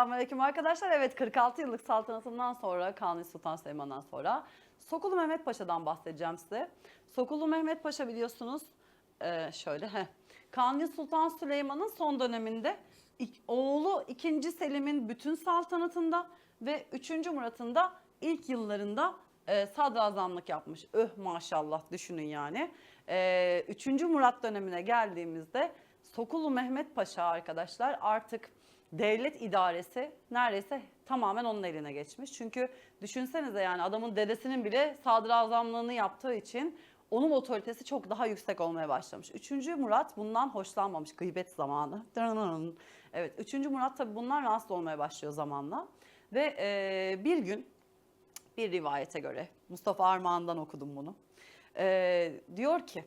Selamünaleyküm arkadaşlar. Evet 46 yıllık saltanatından sonra Kanuni Sultan Süleyman'dan sonra Sokulu Mehmet Paşa'dan bahsedeceğim size. Sokulu Mehmet Paşa biliyorsunuz e, şöyle heh, Kanuni Sultan Süleyman'ın son döneminde oğlu 2. Selim'in bütün saltanatında ve 3. Murat'ın da ilk yıllarında e, sadrazamlık yapmış. Öh maşallah düşünün yani. E, 3. Murat dönemine geldiğimizde Sokulu Mehmet Paşa arkadaşlar artık devlet idaresi neredeyse tamamen onun eline geçmiş. Çünkü düşünsenize yani adamın dedesinin bile sadrazamlığını yaptığı için onun otoritesi çok daha yüksek olmaya başlamış. Üçüncü Murat bundan hoşlanmamış gıybet zamanı. Evet üçüncü Murat tabii bundan rahatsız olmaya başlıyor zamanla. Ve e, bir gün bir rivayete göre Mustafa Armağan'dan okudum bunu. E, diyor ki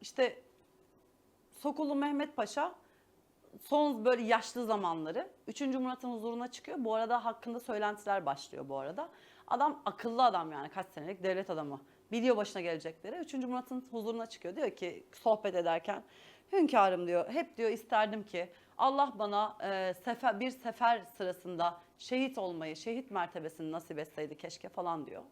işte Sokulu Mehmet Paşa son böyle yaşlı zamanları 3. Murat'ın huzuruna çıkıyor. Bu arada hakkında söylentiler başlıyor bu arada. Adam akıllı adam yani kaç senelik devlet adamı. Biliyor başına gelecekleri. 3. Murat'ın huzuruna çıkıyor. Diyor ki sohbet ederken hünkârım diyor hep diyor isterdim ki Allah bana e, sefer, bir sefer sırasında şehit olmayı, şehit mertebesini nasip etseydi keşke falan diyor.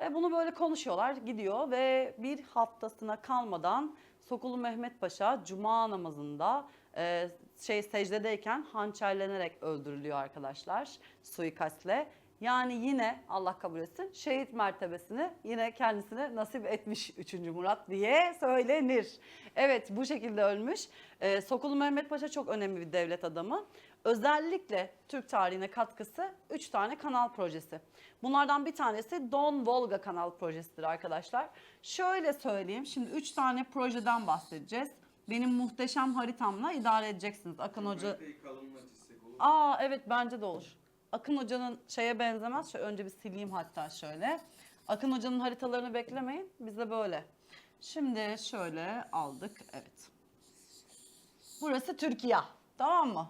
Ve bunu böyle konuşuyorlar, gidiyor ve bir haftasına kalmadan Sokulu Mehmet Paşa cuma namazında e, şey secdedeyken hançerlenerek öldürülüyor arkadaşlar suikastle. Yani yine Allah kabul etsin şehit mertebesini yine kendisine nasip etmiş 3. Murat diye söylenir. Evet bu şekilde ölmüş. E, Sokulu Mehmet Paşa çok önemli bir devlet adamı. Özellikle Türk tarihine katkısı 3 tane kanal projesi. Bunlardan bir tanesi Don Volga kanal projesidir arkadaşlar. Şöyle söyleyeyim şimdi 3 tane projeden bahsedeceğiz. Benim muhteşem haritamla idare edeceksiniz. Akın Hoca... Kalınla çizsek olur mu? Aa evet bence de olur. Akın Hoca'nın şeye benzemez. Şöyle önce bir sileyim hatta şöyle. Akın Hoca'nın haritalarını beklemeyin. Bizde böyle. Şimdi şöyle aldık. Evet. Burası Türkiye. Tamam mı?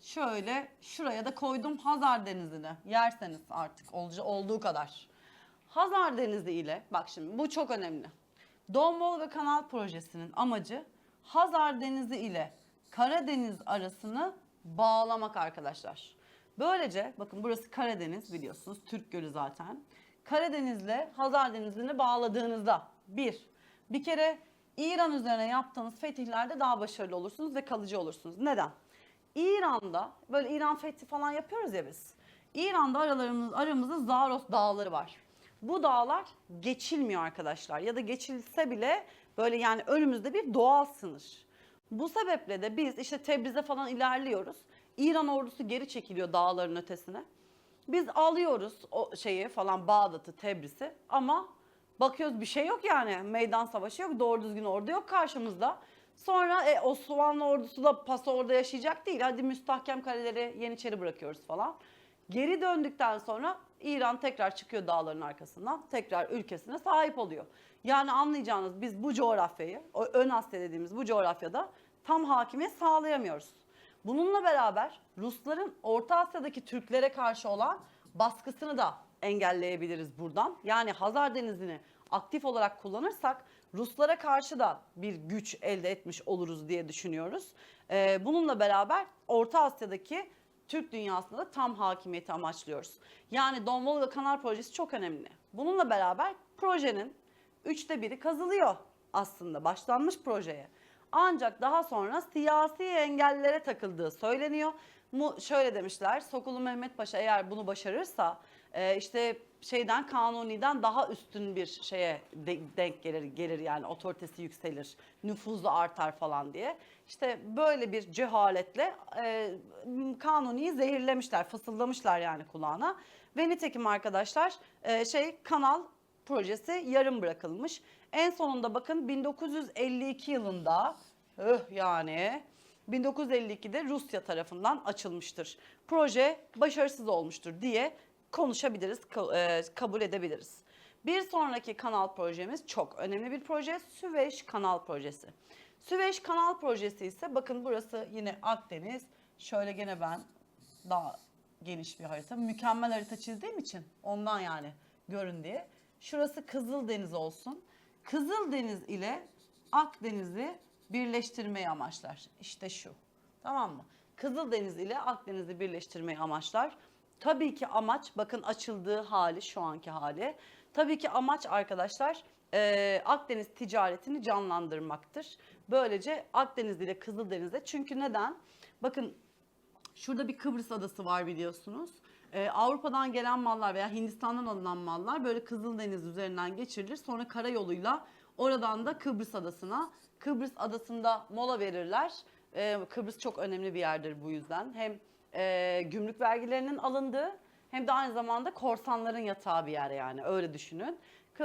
Şöyle şuraya da koydum Hazar Denizi'ni. Yerseniz artık olca- olduğu kadar. Hazar Denizi ile bak şimdi bu çok önemli. Don Volga Kanal Projesi'nin amacı Hazar Denizi ile Karadeniz arasını bağlamak arkadaşlar. Böylece bakın burası Karadeniz biliyorsunuz Türk Gölü zaten. Karadeniz'le Hazar Denizi'ni bağladığınızda bir, bir kere İran üzerine yaptığınız fetihlerde daha başarılı olursunuz ve kalıcı olursunuz. Neden? İran'da böyle İran fethi falan yapıyoruz ya biz. İran'da aralarımız, aramızda Zaros dağları var. Bu dağlar geçilmiyor arkadaşlar ya da geçilse bile böyle yani önümüzde bir doğal sınır. Bu sebeple de biz işte Tebriz'e falan ilerliyoruz. İran ordusu geri çekiliyor dağların ötesine. Biz alıyoruz o şeyi falan Bağdat'ı, Tebriz'i ama bakıyoruz bir şey yok yani. Meydan savaşı yok, doğru düzgün ordu yok karşımızda. Sonra e, Osmanlı ordusu da paso orada yaşayacak değil. Hadi müstahkem kaleleri Yeniçeri bırakıyoruz falan. Geri döndükten sonra İran tekrar çıkıyor dağların arkasından. Tekrar ülkesine sahip oluyor. Yani anlayacağınız biz bu coğrafyayı, ön Asya dediğimiz bu coğrafyada tam hakimiyet sağlayamıyoruz. Bununla beraber Rusların Orta Asya'daki Türklere karşı olan baskısını da engelleyebiliriz buradan. Yani Hazar Denizi'ni aktif olarak kullanırsak Ruslara karşı da bir güç elde etmiş oluruz diye düşünüyoruz. Ee, bununla beraber Orta Asya'daki Türk dünyasında da tam hakimiyeti amaçlıyoruz. Yani Don Volga Kanal Projesi çok önemli. Bununla beraber projenin üçte biri kazılıyor aslında başlanmış projeye. Ancak daha sonra siyasi engellere takıldığı söyleniyor. Mu şöyle demişler, Sokulu Mehmet Paşa eğer bunu başarırsa e, işte şeyden kanuniden daha üstün bir şeye de- denk gelir gelir yani otoritesi yükselir, nüfuzu artar falan diye. İşte böyle bir cehaletle e, kanuniyi zehirlemişler, fısıldamışlar yani kulağına. Ve nitekim arkadaşlar e, şey kanal projesi yarım bırakılmış. En sonunda bakın 1952 yılında öh yani 1952'de Rusya tarafından açılmıştır. Proje başarısız olmuştur diye konuşabiliriz, e, kabul edebiliriz. Bir sonraki kanal projemiz çok önemli bir proje. Süveyş Kanal Projesi. Süveyş Kanal Projesi ise bakın burası yine Akdeniz. Şöyle gene ben daha geniş bir harita. Mükemmel harita çizdiğim için ondan yani görün diye. Şurası Kızıldeniz olsun. Kızıldeniz ile Akdeniz'i birleştirmeyi amaçlar. İşte şu. Tamam mı? Kızıldeniz ile Akdeniz'i birleştirmeyi amaçlar. Tabii ki amaç bakın açıldığı hali şu anki hali. Tabii ki amaç arkadaşlar e, Akdeniz ticaretini canlandırmaktır. Böylece Akdeniz ile Kızıldeniz'e çünkü neden? Bakın Şurada bir Kıbrıs adası var biliyorsunuz. Ee, Avrupa'dan gelen mallar veya Hindistan'dan alınan mallar böyle Kızıldeniz üzerinden geçirilir. Sonra karayoluyla oradan da Kıbrıs adasına, Kıbrıs adasında mola verirler. Ee, Kıbrıs çok önemli bir yerdir bu yüzden. Hem e, gümrük vergilerinin alındığı hem de aynı zamanda korsanların yatağı bir yer yani öyle düşünün.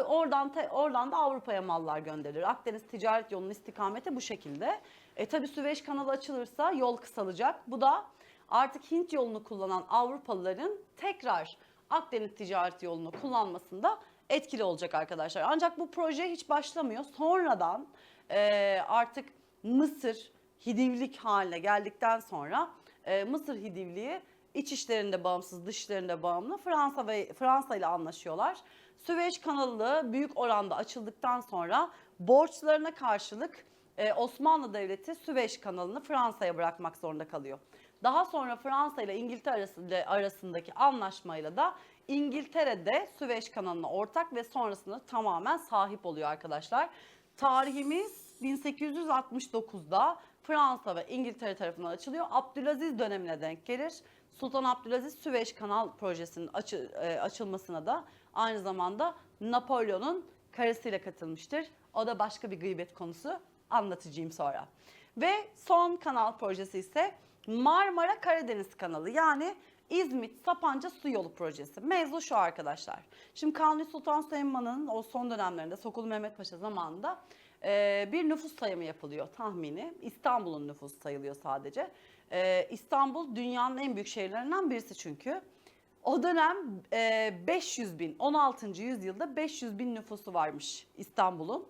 Oradan te- oradan da Avrupa'ya mallar gönderilir. Akdeniz ticaret yolunun istikameti bu şekilde. E tabi Süveyş kanalı açılırsa yol kısalacak. Bu da artık Hint yolunu kullanan Avrupalıların tekrar Akdeniz ticaret yolunu kullanmasında etkili olacak arkadaşlar. Ancak bu proje hiç başlamıyor. Sonradan e, artık Mısır Hidivlik haline geldikten sonra e, Mısır Hidivliği iç işlerinde bağımsız, dış işlerinde bağımlı Fransa ve Fransa ile anlaşıyorlar. Süveyş kanalı büyük oranda açıldıktan sonra borçlarına karşılık e, Osmanlı Devleti Süveyş kanalını Fransa'ya bırakmak zorunda kalıyor. Daha sonra Fransa ile İngiltere arası- arasındaki anlaşmayla da İngiltere'de Süveyş kanalına ortak ve sonrasında tamamen sahip oluyor arkadaşlar. Tarihimiz 1869'da Fransa ve İngiltere tarafından açılıyor. Abdülaziz dönemine denk gelir. Sultan Abdülaziz Süveyş Kanal projesinin açı- e, açılmasına da aynı zamanda Napolyon'un karısıyla katılmıştır. O da başka bir gıybet konusu anlatacağım sonra. Ve son kanal projesi ise Marmara Karadeniz kanalı yani İzmit Sapanca Su Yolu projesi. Mevzu şu arkadaşlar. Şimdi Kanuni Sultan Süleyman'ın o son dönemlerinde Sokulu Mehmet Paşa zamanında e, bir nüfus sayımı yapılıyor tahmini. İstanbul'un nüfusu sayılıyor sadece. E, İstanbul dünyanın en büyük şehirlerinden birisi çünkü. O dönem e, 500 bin, 16. yüzyılda 500 bin nüfusu varmış İstanbul'un.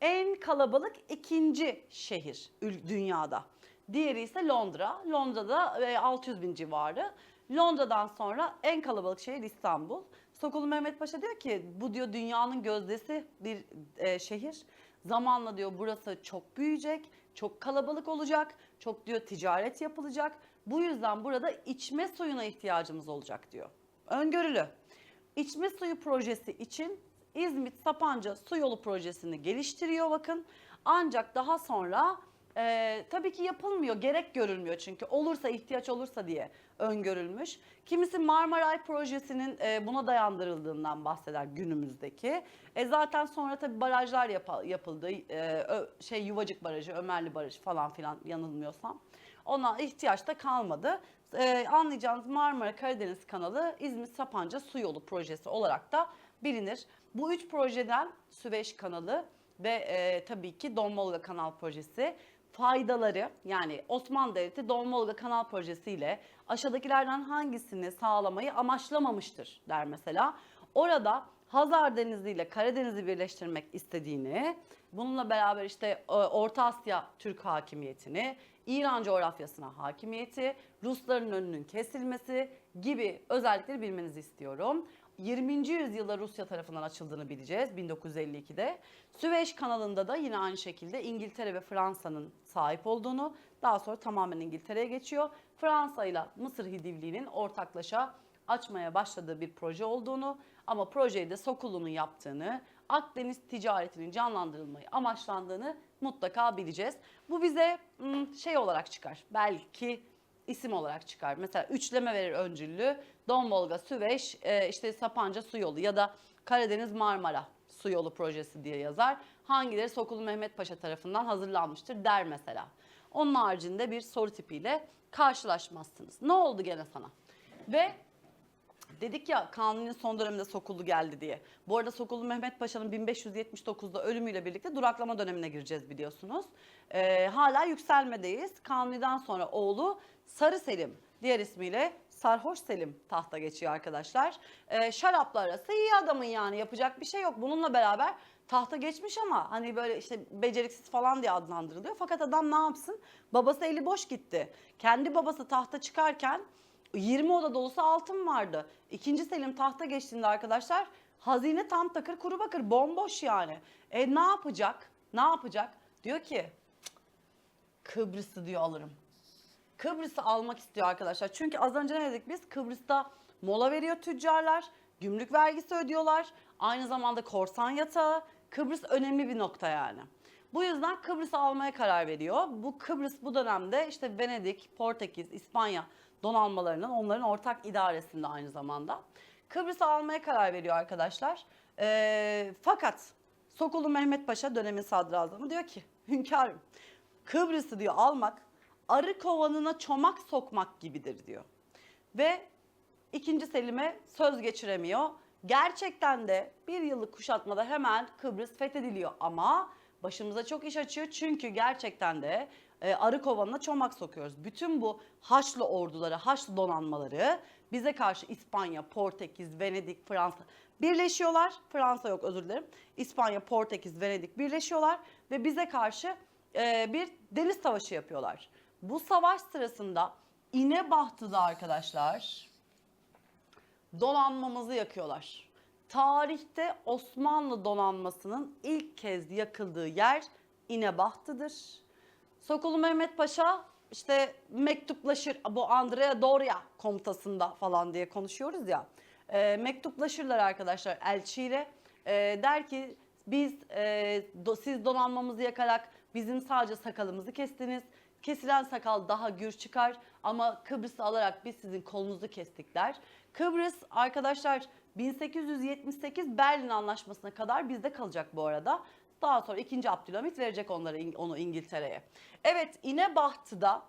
En kalabalık ikinci şehir dünyada. Diğeri ise Londra. Londra'da e, 600 bin civarı. Londra'dan sonra en kalabalık şehir İstanbul. Sokulu Mehmet Paşa diyor ki bu diyor dünyanın gözdesi bir e, şehir. Zamanla diyor burası çok büyüyecek, çok kalabalık olacak, çok diyor ticaret yapılacak. Bu yüzden burada içme suyuna ihtiyacımız olacak diyor. Öngörülü. İçme suyu projesi için İzmit Sapanca Su Yolu projesini geliştiriyor bakın. Ancak daha sonra e, tabii ki yapılmıyor, gerek görülmüyor çünkü olursa ihtiyaç olursa diye öngörülmüş. Kimisi Marmaray projesinin e, buna dayandırıldığından bahseder günümüzdeki. E zaten sonra tabii barajlar yapa- yapıldı. E, şey Yuvacık Barajı, Ömerli Barajı falan filan yanılmıyorsam. Ona ihtiyaç da kalmadı. Ee, anlayacağınız Marmara Karadeniz kanalı İzmit Sapanca Su Yolu projesi olarak da bilinir. Bu üç projeden Süveyş kanalı ve e, tabii ki Don Volga kanal projesi faydaları yani Osmanlı Devleti Don Volga kanal projesiyle aşağıdakilerden hangisini sağlamayı amaçlamamıştır der mesela. Orada Hazar Denizi ile Karadeniz'i birleştirmek istediğini, bununla beraber işte e, Orta Asya Türk hakimiyetini, İran coğrafyasına hakimiyeti, Rusların önünün kesilmesi gibi özellikleri bilmenizi istiyorum. 20. yüzyılda Rusya tarafından açıldığını bileceğiz 1952'de. Süveyş kanalında da yine aynı şekilde İngiltere ve Fransa'nın sahip olduğunu, daha sonra tamamen İngiltere'ye geçiyor. Fransa ile Mısır Hidivliği'nin ortaklaşa açmaya başladığı bir proje olduğunu ama projeyi de Sokulu'nun yaptığını, Akdeniz ticaretinin canlandırılmayı amaçlandığını mutlaka bileceğiz. Bu bize hmm, şey olarak çıkar. Belki isim olarak çıkar. Mesela üçleme verir öncüllü. Don Volga, Süveyş, e, işte Sapanca Su Yolu ya da Karadeniz Marmara Su Yolu projesi diye yazar. Hangileri Sokulu Mehmet Paşa tarafından hazırlanmıştır der mesela. Onun haricinde bir soru tipiyle karşılaşmazsınız. Ne oldu gene sana? Ve Dedik ya Kanuni'nin son döneminde Sokulu geldi diye. Bu arada Sokulu Mehmet Paşa'nın 1579'da ölümüyle birlikte duraklama dönemine gireceğiz biliyorsunuz. Ee, hala yükselmedeyiz. Kanuni'den sonra oğlu Sarı Selim diğer ismiyle Sarhoş Selim tahta geçiyor arkadaşlar. Ee, şarapla arası iyi adamın yani yapacak bir şey yok. Bununla beraber tahta geçmiş ama hani böyle işte beceriksiz falan diye adlandırılıyor. Fakat adam ne yapsın? Babası eli boş gitti. Kendi babası tahta çıkarken 20 oda dolusu altın vardı. İkinci Selim tahta geçtiğinde arkadaşlar hazine tam takır kuru bakır bomboş yani. E ne yapacak? Ne yapacak? Diyor ki "Cık, Kıbrıs'ı diyor alırım. Kıbrıs'ı almak istiyor arkadaşlar. Çünkü az önce ne dedik biz? Kıbrıs'ta mola veriyor tüccarlar, gümrük vergisi ödüyorlar. Aynı zamanda korsan yatağı. Kıbrıs önemli bir nokta yani. Bu yüzden Kıbrıs'ı almaya karar veriyor. Bu Kıbrıs bu dönemde işte Venedik, Portekiz, İspanya donanmalarının onların ortak idaresinde aynı zamanda. Kıbrıs'ı almaya karar veriyor arkadaşlar. Ee, fakat Sokulu Mehmet Paşa dönemin sadrazamı diyor ki hünkârım Kıbrıs'ı diyor almak arı kovanına çomak sokmak gibidir diyor. Ve ikinci Selim'e söz geçiremiyor. Gerçekten de bir yıllık kuşatmada hemen Kıbrıs fethediliyor ama başımıza çok iş açıyor çünkü gerçekten de e, arı kovanına çomak sokuyoruz. Bütün bu Haçlı orduları, Haçlı donanmaları bize karşı İspanya, Portekiz, Venedik, Fransa birleşiyorlar. Fransa yok özür dilerim. İspanya, Portekiz, Venedik birleşiyorlar ve bize karşı e, bir deniz savaşı yapıyorlar. Bu savaş sırasında İnebahtı'da arkadaşlar donanmamızı yakıyorlar. Tarihte Osmanlı donanmasının ilk kez yakıldığı yer İnebahtı'dır. Sokulu Mehmet Paşa işte mektuplaşır bu Andrea Doria komutasında falan diye konuşuyoruz ya. E, mektuplaşırlar arkadaşlar elçiyle. E, der ki biz e, do- siz donanmamızı yakarak bizim sadece sakalımızı kestiniz. Kesilen sakal daha gür çıkar ama Kıbrıs'ı alarak biz sizin kolunuzu kestik der. Kıbrıs arkadaşlar 1878 Berlin Anlaşması'na kadar bizde kalacak bu arada. Daha sonra 2. Abdülhamit verecek onları onu İngiltere'ye. Evet İnebahtı'da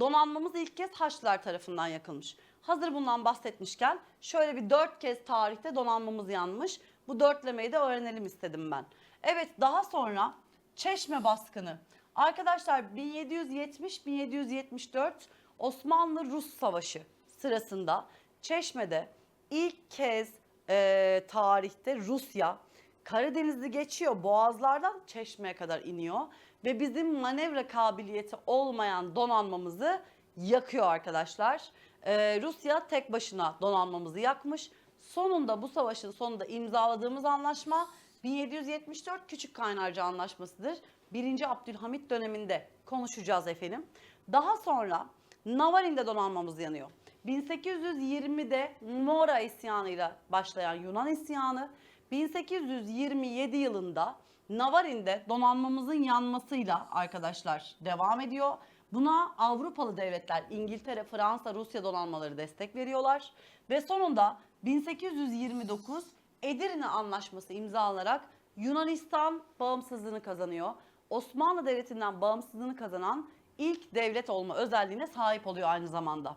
donanmamız ilk kez Haçlılar tarafından yakılmış. Hazır bundan bahsetmişken şöyle bir dört kez tarihte donanmamız yanmış. Bu dörtlemeyi de öğrenelim istedim ben. Evet daha sonra Çeşme baskını. Arkadaşlar 1770-1774 Osmanlı-Rus Savaşı sırasında Çeşme'de ilk kez e, tarihte Rusya Karadeniz'i geçiyor boğazlardan Çeşme'ye kadar iniyor ve bizim manevra kabiliyeti olmayan donanmamızı yakıyor arkadaşlar. Ee, Rusya tek başına donanmamızı yakmış. Sonunda bu savaşın sonunda imzaladığımız anlaşma 1774 Küçük Kaynarca Anlaşması'dır. 1. Abdülhamit döneminde konuşacağız efendim. Daha sonra Navarin'de donanmamız yanıyor. 1820'de Mora isyanıyla başlayan Yunan isyanı 1827 yılında Navarin'de donanmamızın yanmasıyla arkadaşlar devam ediyor. Buna Avrupalı devletler İngiltere, Fransa, Rusya donanmaları destek veriyorlar. Ve sonunda 1829 Edirne Anlaşması imzalanarak Yunanistan bağımsızlığını kazanıyor. Osmanlı Devleti'nden bağımsızlığını kazanan ilk devlet olma özelliğine sahip oluyor aynı zamanda.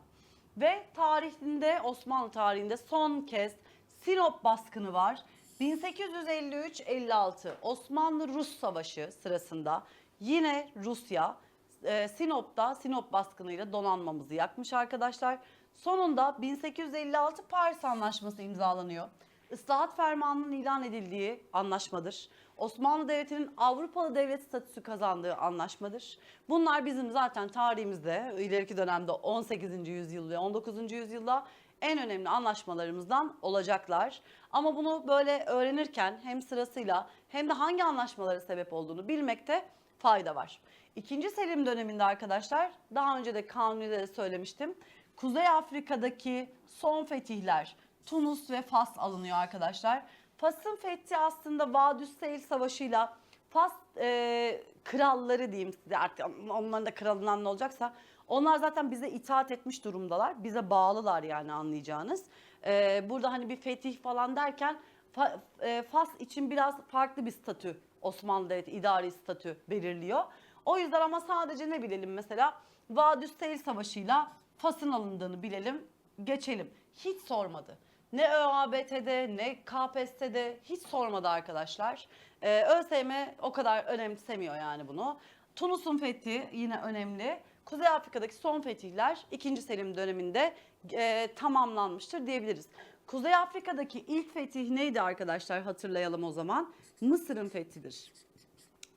Ve tarihinde Osmanlı tarihinde son kez Sinop baskını var. 1853-56 Osmanlı-Rus Savaşı sırasında yine Rusya e, Sinop'ta Sinop baskınıyla donanmamızı yakmış arkadaşlar. Sonunda 1856 Paris Anlaşması imzalanıyor. Islahat fermanının ilan edildiği anlaşmadır. Osmanlı Devleti'nin Avrupalı devlet statüsü kazandığı anlaşmadır. Bunlar bizim zaten tarihimizde ileriki dönemde 18. yüzyıl ve 19. yüzyılda en önemli anlaşmalarımızdan olacaklar. Ama bunu böyle öğrenirken hem sırasıyla hem de hangi anlaşmalara sebep olduğunu bilmekte fayda var. İkinci Selim döneminde arkadaşlar daha önce de Kanuni'de de söylemiştim. Kuzey Afrika'daki son fetihler Tunus ve Fas alınıyor arkadaşlar. Fas'ın fethi aslında Vadüs Seyil Savaşı'yla Fas e, kralları diyeyim size artık onların da kralından ne olacaksa onlar zaten bize itaat etmiş durumdalar. Bize bağlılar yani anlayacağınız. E, burada hani bir fetih falan derken Fa- e, Fas için biraz farklı bir statü Osmanlı Devleti idari statü belirliyor. O yüzden ama sadece ne bilelim mesela Vadüs Seyil Savaşı'yla Fas'ın alındığını bilelim, geçelim. Hiç sormadı. Ne ÖABT'de ne KPSS'de hiç sormadı arkadaşlar. Ee, ÖSYM o kadar önemsemiyor yani bunu. Tunus'un fethi yine önemli. Kuzey Afrika'daki son fetihler 2. Selim döneminde e, tamamlanmıştır diyebiliriz. Kuzey Afrika'daki ilk fetih neydi arkadaşlar hatırlayalım o zaman. Mısır'ın fethidir.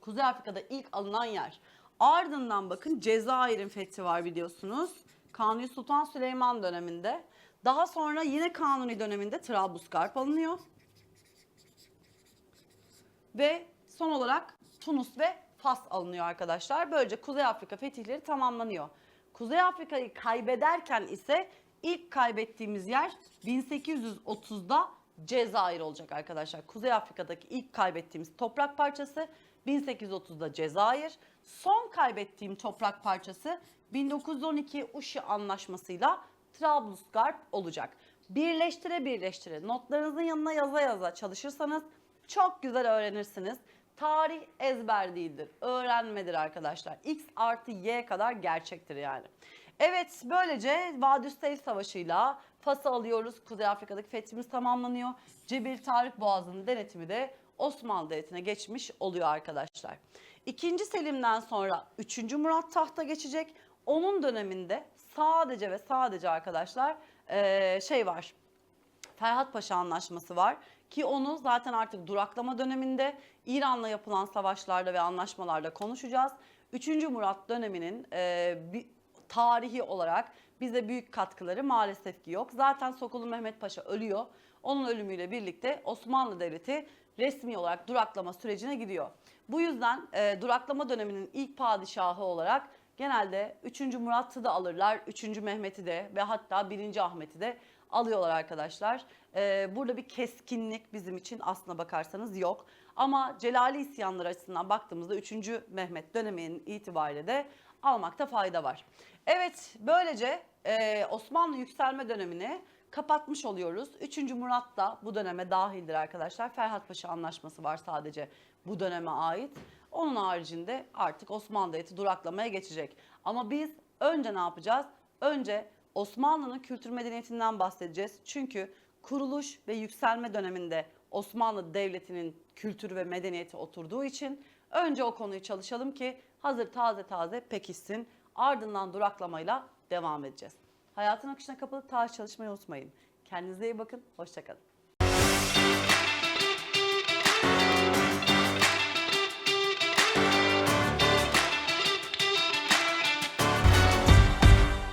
Kuzey Afrika'da ilk alınan yer. Ardından bakın Cezayir'in fethi var biliyorsunuz. Kanuni Sultan Süleyman döneminde. Daha sonra yine Kanuni döneminde Trablusgarp alınıyor. Ve son olarak Tunus ve Fas alınıyor arkadaşlar. Böylece Kuzey Afrika fetihleri tamamlanıyor. Kuzey Afrika'yı kaybederken ise ilk kaybettiğimiz yer 1830'da Cezayir olacak arkadaşlar. Kuzey Afrika'daki ilk kaybettiğimiz toprak parçası 1830'da Cezayir. Son kaybettiğim toprak parçası 1912 Uşi Anlaşması'yla Trablusgarp olacak. Birleştire birleştire notlarınızın yanına yaza yaza çalışırsanız çok güzel öğrenirsiniz. Tarih ezber değildir, öğrenmedir arkadaşlar. X artı Y kadar gerçektir yani. Evet böylece Vadüs Seyf Savaşı'yla Fas'ı alıyoruz. Kuzey Afrika'daki fethimiz tamamlanıyor. Cebil Tarık Boğazı'nın denetimi de Osmanlı Devleti'ne geçmiş oluyor arkadaşlar. İkinci Selim'den sonra 3. Murat tahta geçecek. Onun döneminde sadece ve sadece arkadaşlar eee, şey var. Ferhat Paşa Anlaşması var ki onu zaten artık duraklama döneminde İran'la yapılan savaşlarda ve anlaşmalarda konuşacağız. 3. Murat döneminin e, bir, tarihi olarak bize büyük katkıları maalesef ki yok. Zaten Sokulu Mehmet Paşa ölüyor. Onun ölümüyle birlikte Osmanlı Devleti resmi olarak duraklama sürecine gidiyor. Bu yüzden e, duraklama döneminin ilk padişahı olarak genelde 3. Murat'ı da alırlar, 3. Mehmet'i de ve hatta 1. Ahmet'i de alıyorlar arkadaşlar. Ee, burada bir keskinlik bizim için aslına bakarsanız yok. Ama Celali isyanları açısından baktığımızda 3. Mehmet döneminin itibariyle de almakta fayda var. Evet böylece e, Osmanlı yükselme dönemini kapatmış oluyoruz. 3. Murat da bu döneme dahildir arkadaşlar. Ferhat Paşa Anlaşması var sadece bu döneme ait. Onun haricinde artık Osmanlı Devleti duraklamaya geçecek. Ama biz önce ne yapacağız? Önce Osmanlı'nın kültür medeniyetinden bahsedeceğiz. Çünkü kuruluş ve yükselme döneminde Osmanlı Devleti'nin kültürü ve medeniyeti oturduğu için önce o konuyu çalışalım ki hazır taze taze pekişsin. Ardından duraklamayla devam edeceğiz. Hayatın akışına kapalı tarih çalışmayı unutmayın. Kendinize iyi bakın. Hoşçakalın.